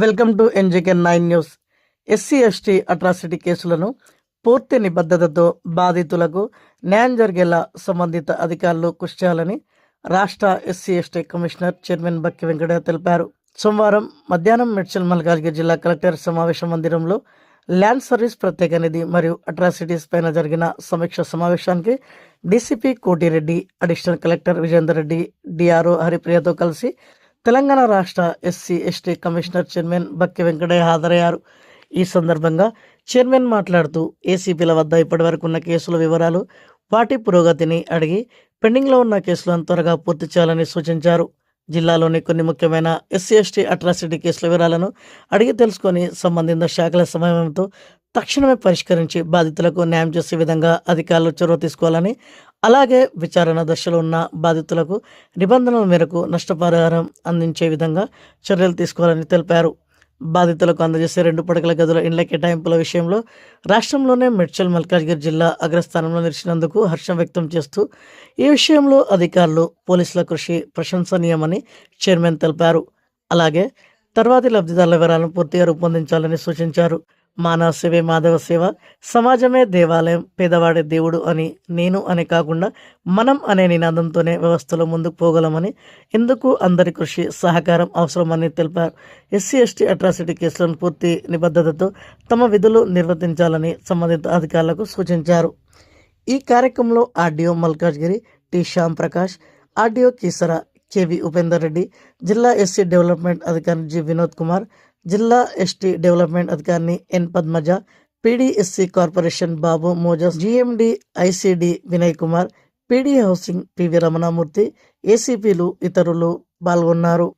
Welcome to NJK nine news. SC ST atrocity కేసులను పూర్తి నిబద్ధతతో బాధితులకు న్యాయం జరిగేలా సంబంధిత అధికారులు కృషి చేయాలని రాష్ట్ర SC ST commissioner chairman Bakki Venkata తెలిపారు. సోమవారం మధ్యాహ్నం మెడ్చల్ మల్కాజ్గిరి జిల్లా కలెక్టర్ సమావేశ మందిరంలో ల్యాండ్ సర్వీస్ ప్రత్యేక నిధి మరియు అట్రాసిటీస్ పైన జరిగిన సమీక్ష సమావేశానికి DCP Kotireddy additional collector Vijender Reddy DRO హరిప్రియతో కలిసి తెలంగాణ రాష్ట్ర SC ST commissioner chairman Bakki Venkataiah హాజరయ్యారు. ఈ సందర్భంగా చైర్మన్ మాట్లాడుతూ ఏసీపీల వద్ద ఇప్పటివరకు ఉన్న కేసుల వివరాలు వాటి పురోగతిని అడిగి పెండింగ్లో ఉన్న కేసులను త్వరగా పూర్తి చేయాలని సూచించారు. జిల్లాలోని కొన్ని ముఖ్యమైన ఎస్సీ ఎస్టీ అట్రాసిటీ కేసుల వివరాలను అడిగి తెలుసుకొని సంబంధిత శాఖల సమయంతో తక్షణమే పరిష్కరించి బాధితులకు న్యాయం చేసే విధంగా అధికారులు చొరవ తీసుకోవాలని అలాగే విచారణ దశలో ఉన్న బాధితులకు నిబంధనల మేరకు నష్టపరిహారం అందించే విధంగా చర్యలు తీసుకోవాలని తెలిపారు. బాధితులకు అందజేసే రెండు పడకల గదుల ఇండ్ల కేటాయింపుల విషయంలో రాష్ట్రంలోనే మెడ్చల్ మల్కాజ్గిరి జిల్లా అగ్రస్థానంలో నిలిచినందుకు హర్షం వ్యక్తం చేస్తూ ఈ విషయంలో అధికారులు పోలీసుల కృషి ప్రశంసనీయమని చైర్మన్ తెలిపారు. అలాగే తర్వాతి లబ్ధిదారుల వివరాలను పూర్తిగా రూపొందించాలని సూచించారు. మానవ సేవే మాధవ సేవ. సమాజమే దేవాలయం పేదవాడే దేవుడు అని నేను అని కాకుండా మనం అనే నినాదంతోనే వ్యవస్థలో ముందుకు పోగలమని ఎందుకు అందరి కృషి సహకారం అవసరమని తెలిపారు. ఎస్సీ ఎస్టీ అట్రాసిటీ కేసులను పూర్తి నిబద్ధతతో తమ విధులు నిర్వర్తించాలని సంబంధిత అధికారులకు సూచించారు. ఈ కార్యక్రమంలో RDO Malkajgiri T Shyam Prakash RDO Keesara KV Upender Reddy జిల్లా ఎస్సీ డెవలప్మెంట్ అధికారి జి వినోద్ కుమార్ జిల్లా ఎస్టీ డెవలప్మెంట్ అధికారిని N Padmaja PDSC corporation Babu Moses GMD ICD Vinay Kumar PD housing PV Ramanamurthy ఏసీపీలు ఇతరులు పాల్గొన్నారు.